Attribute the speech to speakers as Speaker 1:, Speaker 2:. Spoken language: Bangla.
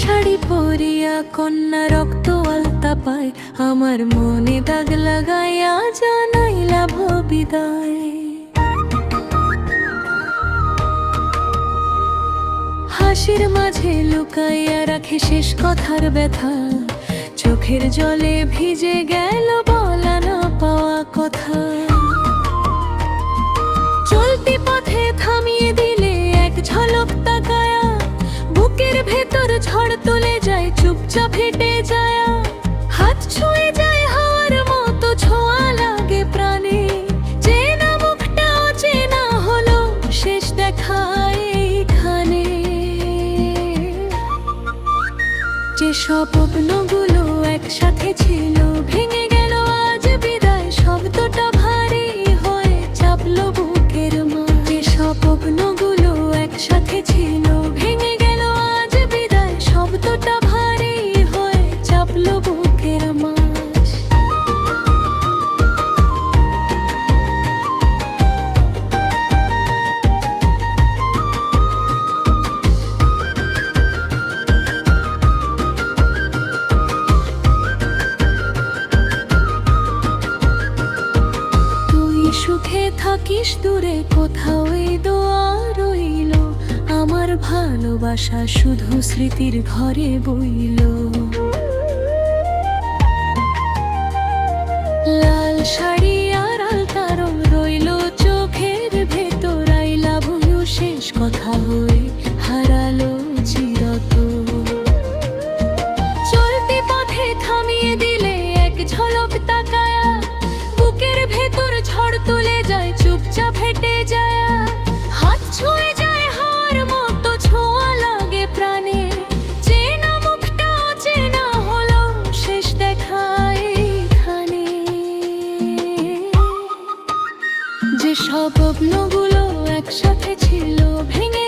Speaker 1: শাড়ি পরিয়া কন্যা রক্ত আলতা পায়। আমার মনে দাগ লাগাইয়া জানাই লাভ বিদায়। হাসির মাঝে লুকাইয়া রাখে শেষ কথার ব্যথা। চোখের জলে ভিজে গেল বলা না পাওয়া কথা। চুপচাপ হেঁটে যায়, হাত ছুঁয়ে যায় হাওয়ার মতো, ছোঁয়া লাগে প্রাণে। চেনা মুখটা চেনা হলো, শেষ দেখায় এইখানে যে স্বপ্নগুলো একসাথে ছিল, ভেঙে সুখে থাকিস দূরে কোথাও এই দোয়া রইল। আমার ভালোবাসা শুধু স্মৃতির ঘরে বইল। যে সব স্বপ্নগুলো একসাথে ছিল ভেঙে